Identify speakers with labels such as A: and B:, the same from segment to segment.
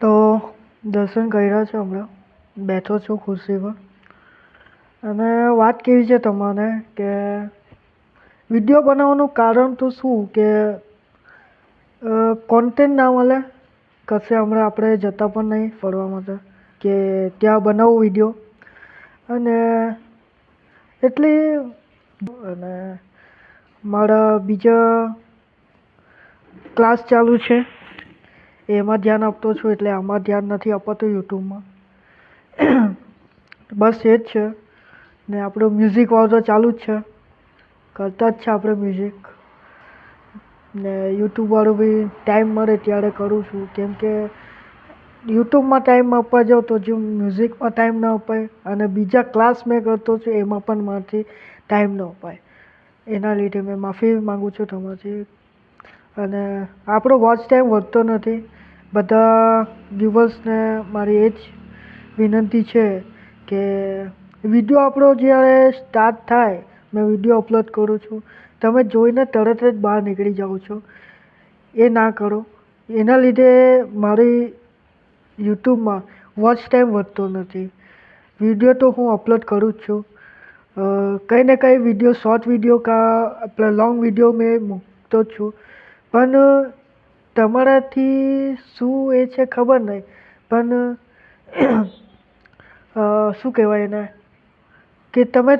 A: તો દર્શન કર્યા છે હમણાં. બેઠો છું ખુરશી પર અને વાત કેવી છે તમને કે વીડિયો બનાવવાનું કારણ તો શું કે કોન્ટેન્ટ ના મળે? કશે હમણાં આપણે જતા પણ નહીં ફરવા માટે કે ત્યાં બનાવું વીડિયો? અને એટલી અને મારા બીજા ક્લાસ ચાલુ છે. એમાં ધ્યાન આપતો છું એટલે આમાં ધ્યાન નથી અપાતું યુટ્યુબમાં. બસ એ જ છે. ને આપણું મ્યુઝિક વાવ તો ચાલુ જ છે. કરતા જ છે આપણે મ્યુઝિક ને યુટ્યુબવાળું બી ટાઈમ મળે ત્યારે કરું છું. કેમ કે યુટ્યુબમાં ટાઈમ આપવા જાઉં તો જો મ્યુઝિકમાં ટાઈમ ન અપાય અને બીજા ક્લાસ મેં કરતો છું એમાં પણ મારાથી ટાઈમ ન અપાય. એના લીધે મેં માફી માગું છું તમારાથી. અને આપણો વોચ ટાઈમ વધતો નથી. બધા વ્યુવર્સને મારી એ જ વિનંતી છે કે વીડિયો આપણો જ્યારે સ્ટાર્ટ થાય, મેં વીડિયો અપલોડ કરું છું, તમે જોઈને તરત જ બહાર નીકળી જાઓ છો. એ ના કરો. એના લીધે મારી યુટ્યુબમાં વોચ ટાઈમ વધતો નથી. વીડિયો તો હું અપલોડ કરું જ છું. કંઈ ને કંઈ વીડિયો શોર્ટ વીડિયો કાં આપણે લોંગ વીડિયો મેં મૂકતો જ છું. પણ તમારાથી શું એ છે ખબર નહીં, પણ શું કહેવાય એને, કે તમે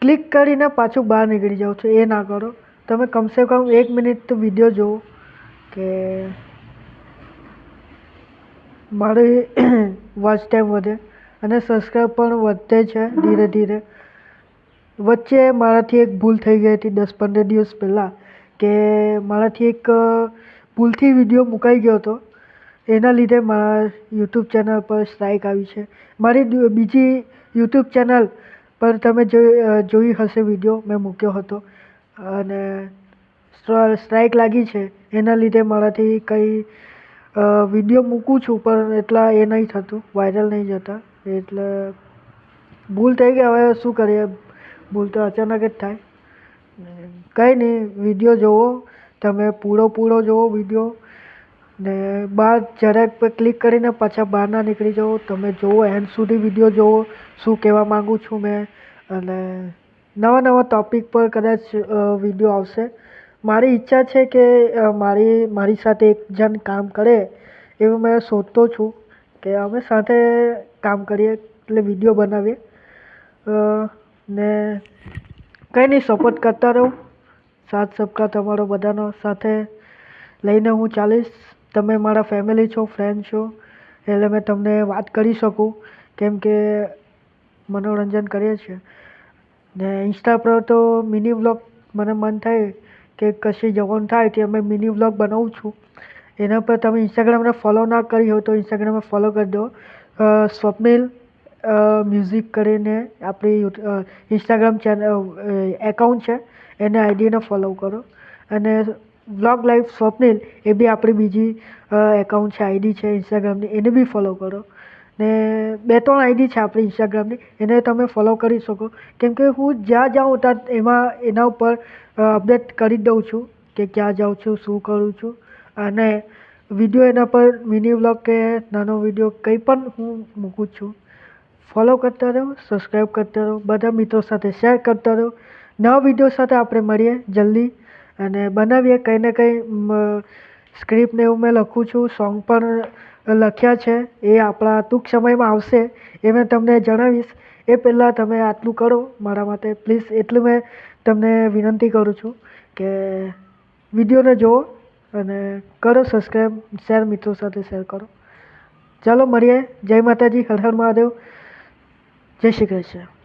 A: ક્લિક કરીને પાછું બહાર નીકળી જાઓ છો, એ ના કરો. તમે કમસે કમ એક મિનિટ તો વીડિયો જુઓ કે મારી વોચ ટાઈમ વધે અને સબસ્ક્રાઈબ પણ વધે છે ધીરે ધીરે. વચ્ચે મારાથી એક ભૂલ થઈ ગઈ હતી દસ પંદર દિવસ પહેલાં, કે મારાથી એક ભૂલથી વીડિયો મુકાઈ ગયો હતો. એના લીધે મારા યુટ્યુબ ચેનલ પર સ્ટ્રાઇક આવી છે. મારી બીજી યુટ્યુબ ચેનલ પર તમે જોઈ હશે વીડિયો મેં મૂક્યો હતો. અને સ્ટ્રાઇક લાગી છે. એના લીધે મારાથી કંઈ વીડિયો મૂકું છું, પણ એટલા એ નહીં થતું. વાયરલ નહીં જતા. એટલે ભૂલ થઈ ગઈ. હવે શું કરીએ? ભૂલ તો અચાનક જ થાય. કંઈ નહીં. વીડિયો જુઓ તમે પૂરો પૂરો જુઓ વીડિયો ને બહાર જરાક પર ક્લિક કરીને પાછા બહાર ના નીકળી જાઓ. તમે જુઓ એન્ડ સુધી વીડિયો જુઓ શું કહેવા માગું છું મેં. અને નવા નવા ટૉપિક પર કદાચ વીડિયો આવશે. મારી ઈચ્છા છે કે મારી મારી સાથે એક જણ કામ કરે એવું મેં શોધતો છું કે અમે સાથે કામ કરીએ, એટલે વીડિયો બનાવીએ. ને કંઈ નહીં સપોર્ટ કરતા રહો. સાથ સબકા તમારો બધાનો સાથે લઈને હું ચાલીશ. તમે મારા ફેમિલી છો ફ્રેન્ડ છો, એટલે મેં તમને વાત કરી શકું કેમ કે મનોરંજન કરીએ છીએ. ને ઇન્સ્ટા પર તો મિની વ્લોગ મને મન થાય કે કશી જવાનું થાય તે અમે મિની વ્લોગ બનાવું છું. એના પર તમે ઇન્સ્ટાગ્રામને ફોલો ના કરી હોય તો ઇન્સ્ટાગ્રામમાં ફોલો કરી દો. સ્વપ્નિલ મ્યુઝિક કરીને આપણી ઇન્સ્ટાગ્રામ ચેનલ એકાઉન્ટ છે, એને આઈડીને ફોલો કરો. અને વ્લોગ લાઈફ સ્વપ્નિલ, એ બી આપણી બીજી એકાઉન્ટ છે આઈડી છે ઇન્સ્ટાગ્રામની એને બી ફોલો કરો. ને બે ત્રણ આઈડી છે આપણી ઇન્સ્ટાગ્રામની એને તમે ફોલો કરી શકો. કેમ કે હું જ્યાં જાઉં ત્યાં એમાં, એના ઉપર અપડેટ કરી દઉં છું કે ક્યાં જાઉં છું, શું કરું છું. અને વીડિયો એના પર મિની વ્લોગ કે નાનો વીડિયો કંઈ પણ હું મૂકું છું. ફોલો કરતા રહો સબસ્ક્રાઈબ કરતા રહો, બધા મિત્રો સાથે શેર કરતા રહો. નવા વીડિયો સાથે આપણે મળીએ જલ્દી. અને બનાવીએ કંઈ ને કંઈ સ્ક્રિપ્ટને એવું મેં લખું છું સોંગ પણ લખ્યા છે. એ આપણા ટૂંક સમયમાં આવશે એ મેં તમને જણાવીશ. એ પહેલાં તમે આટલું કરો મારા માટે. પ્લીઝ એટલું મેં તમને વિનંતી કરું છું કે વિડીયોને જુઓ અને કરો સબસ્ક્રાઈબ શેર મિત્રો સાથે શેર કરો. ચાલો મળીએ. જય માતાજી. હર હર મહાદેવ. જય શ્રી કૃષ્ણ.